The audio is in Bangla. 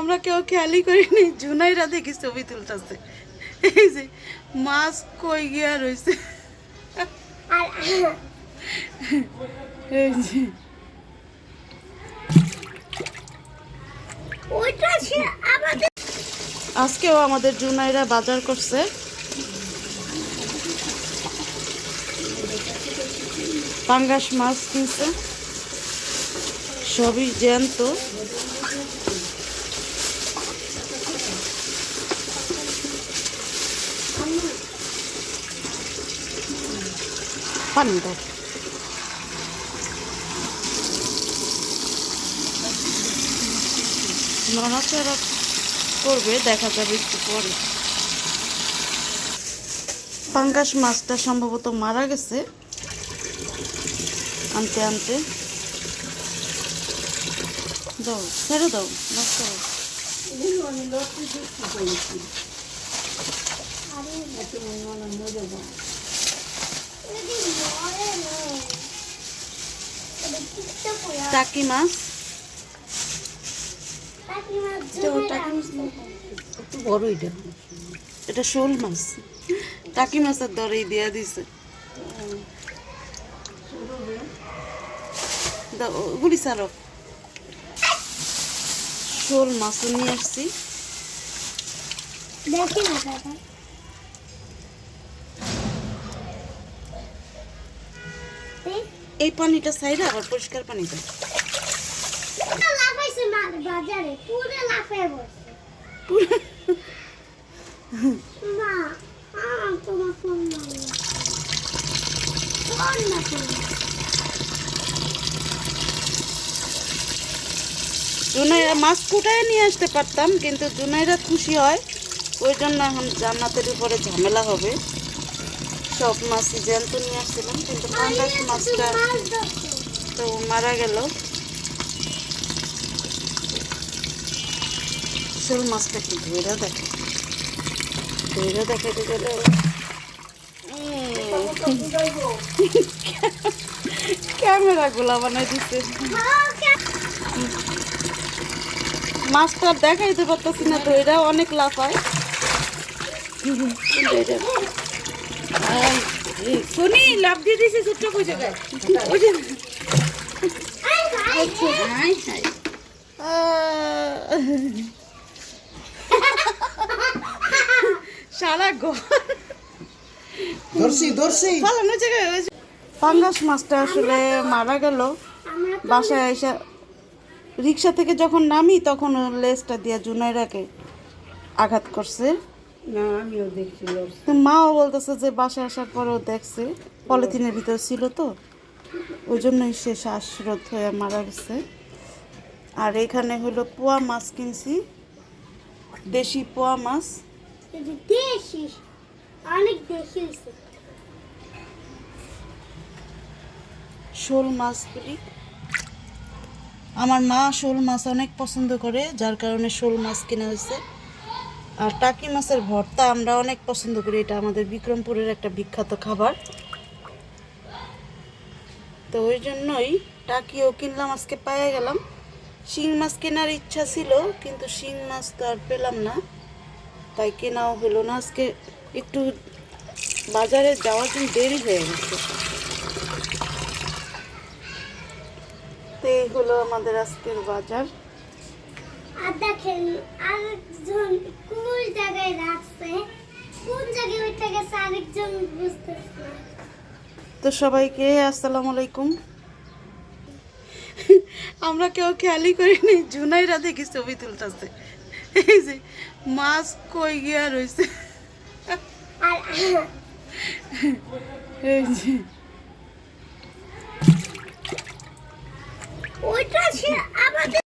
আমরা কেউ খেয়ালই করিনি জুনাইরা দেখি ছবি তুলতেছে। এই যে মাছ কই গিয়া রয়েছে এই যে। আজকেও আমাদের জুনাইরা বাজার করছে। পাঙ্গাস মাছ কিনছে। সবই জ্যান্ত। দাও নড়াচড়া করবে, দেখা যাবে একটু পরে। পাঙ্গাস মাছটা সম্ভবত মারা গেছে। আনতে আনতে। দাও, ছেড়ে দাও, নষ্ট। টাকি মাছ। একটু বড় এটা। এটা শোল মাছ। টাকি মাছের দরেই দিয়া দিছে। ওগুলি সারো শোল মাছও নিয়ে আসছি। দেখি না এই পানিটা সাইডে আবার পরিষ্কার পানিটা জুনাইরা মাছ কুটায় নিয়ে আসতে পারতাম কিন্তু জুনাইরা খুশি হয়। ওই জন্য এখন জান্নাতের উপরে ঝামেলা হবে। সব মাছই জ্যান্ত নিয়ে আসছিলাম, কিন্তু পাঙ্গাস মাছটা মাছ তো মারা গেল। শোল মাছটা কি ধরে দেখে ধরে দেখাতে গেলে ক্যামেরা গুলা বানাই দিচ্ছে মাছটা দেখাইতে পারতেছি না তো এটা অনেক লাফায় কিন্তু এটা- আই, এই, শুনি লাভ দিয়ে দিছে ছোট্ট সারা ঘর ধরছি ধরছি। পালানো জায়গায় পাঙ্গাস মাছটা আসলে মারা গেল। বাসায় এসে রিক্সা থেকে যখন নামি তখন লেজটা দিয়া জুনাইরাকে আঘাত করছে। না আমিও দেখছি। তো মাও বলতেছে যে বাসায় আসার পরেও দেখছে। পলিথিনের ভিতর ছিল তো। ওই জন্যই সে শ্বাসরোধ হয়ে মারা গেছে। আর এখানে হলো পোয়া মাছ কিনছি। দেশি পোয়া মাছ। দেশি অনেক দেশি শোল মাছগুলি আমার মা শোল মাছ অনেক পছন্দ করে যার কারণে শোল মাছ কিনা হয়েছে। আর টাকি মাছের ভর্তা আমরা অনেক পছন্দ করি, এটা আমাদের বিক্রমপুরের একটা বিখ্যাত খাবার। তো ওই জন্যই টাকিও কিনলাম, আজকে পায়ে গেলাম। শিং মাছ কেনার ইচ্ছা ছিল, কিন্তু শিং মাছ তো আর পেলাম না। তাই কেনাও হলো না, আজকে একটু বাজারে যাওয়ার জন্য দেরি হয়ে গেছে। তো এই হলো আমাদের আজকের বাজার। আরেকজন কোন জায়গায় রাখছে। কোন জায়গায় ওইটা গেছে আরেকজন বুঝতেছে না। তো সবাইকে আসসালামু আলাইকুম। আমরা কেউ খেয়ালই করিনি জুনাইরা দেখি ছবি তুলতেছে। এই যে মাছ কই গিয়া রয়েছে এই যে। ওইটা সে আমাদের